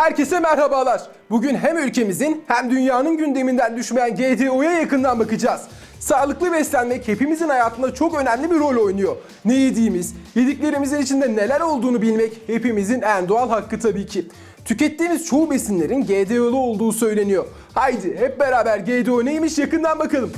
Herkese merhabalar. Bugün hem ülkemizin hem dünyanın gündeminden düşmeyen GDO'ya yakından bakacağız. Sağlıklı beslenmek hepimizin hayatında çok önemli bir rol oynuyor. Ne yediğimiz, yediklerimizin içinde neler olduğunu bilmek hepimizin en doğal hakkı tabii ki. Tükettiğimiz çoğu besinlerin GDO'lu olduğu söyleniyor. Haydi hep beraber GDO neymiş yakından bakalım.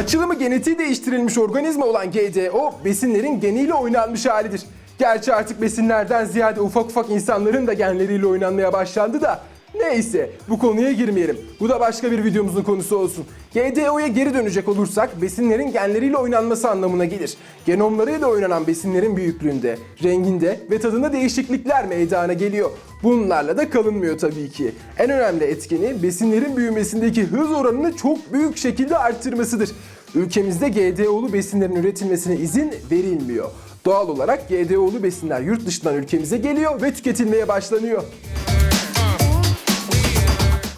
Açılımı genetiği değiştirilmiş organizma olan GDO, besinlerin geniyle oynanmış halidir. Gerçi artık besinlerden ziyade ufak ufak insanların da genleriyle oynanmaya başlandı da Neyse bu konuya girmeyelim. Bu da başka bir videomuzun konusu olsun. GDO'ya geri dönecek olursak besinlerin genleriyle oynanması anlamına gelir. Genomlarıyla oynanan besinlerin büyüklüğünde, renginde ve tadında değişiklikler meydana geliyor. Bunlarla da kalınmıyor tabii ki. En önemli etkeni besinlerin büyümesindeki hız oranını çok büyük şekilde arttırmasıdır. Ülkemizde GDO'lu besinlerin üretilmesine izin verilmiyor. Doğal olarak GDO'lu besinler yurt dışından ülkemize geliyor ve tüketilmeye başlanıyor.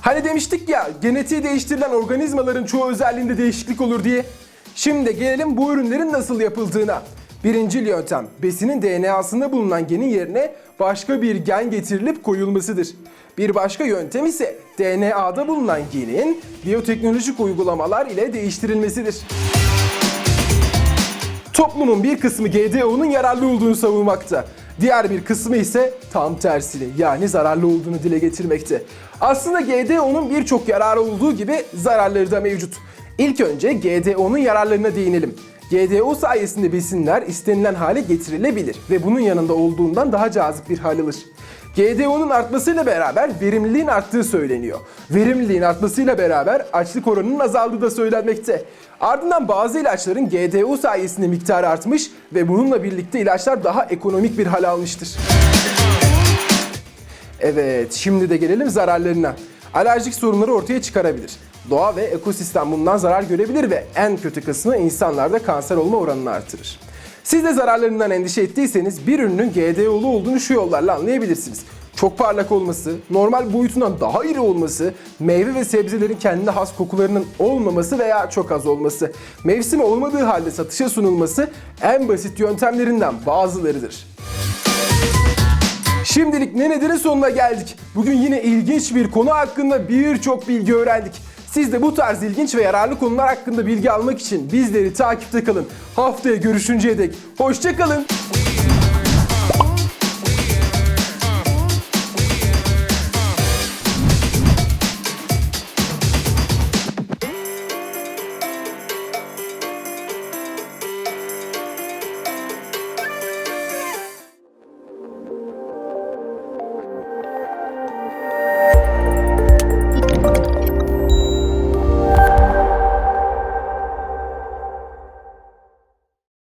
Hani demiştik ya genetiği değiştirilen organizmaların çoğu özelliğinde değişiklik olur diye. Şimdi gelelim bu ürünlerin nasıl yapıldığına. Birincil yöntem besinin DNA'sında bulunan genin yerine başka bir gen getirilip koyulmasıdır. Bir başka yöntem ise DNA'da bulunan genin biyoteknolojik uygulamalar ile değiştirilmesidir. Toplumun bir kısmı GDO'nun yararlı olduğunu savunmakta. Diğer bir kısmı ise tam tersini yani zararlı olduğunu dile getirmekte. Aslında GDO'nun birçok yararı olduğu gibi zararları da mevcut. İlk önce GDO'nun yararlarına değinelim. GDO sayesinde besinler istenilen hale getirilebilir ve bunun yanında olduğundan daha cazip bir hal alır. GDO'nun artmasıyla beraber verimliliğin arttığı söyleniyor. Verimliliğin artmasıyla beraber açlık oranının azaldığı da söylenmekte. Ardından bazı ilaçların GDO sayesinde miktarı artmış ve bununla birlikte ilaçlar daha ekonomik bir hal almıştır. Evet, şimdi de gelelim zararlarına. Alerjik sorunları ortaya çıkarabilir. Doğa ve ekosistem bundan zarar görebilir ve en kötü kısmı insanlarda kanser olma oranını artırır. Siz de zararlarından endişe ettiyseniz bir ürünün GDO'lu olduğunu şu yollarla anlayabilirsiniz. Çok parlak olması, normal boyutundan daha iri olması, meyve ve sebzelerin kendine has kokularının olmaması veya çok az olması, mevsimi olmadığı halde satışa sunulması en basit yöntemlerinden bazılarıdır. Şimdilik ne nedir'in sonuna geldik. Bugün yine ilginç bir konu hakkında birçok bilgi öğrendik. Siz de bu tarz ilginç ve yararlı konular hakkında bilgi almak için bizleri takipte kalın. Haftaya görüşünceye dek hoşçakalın.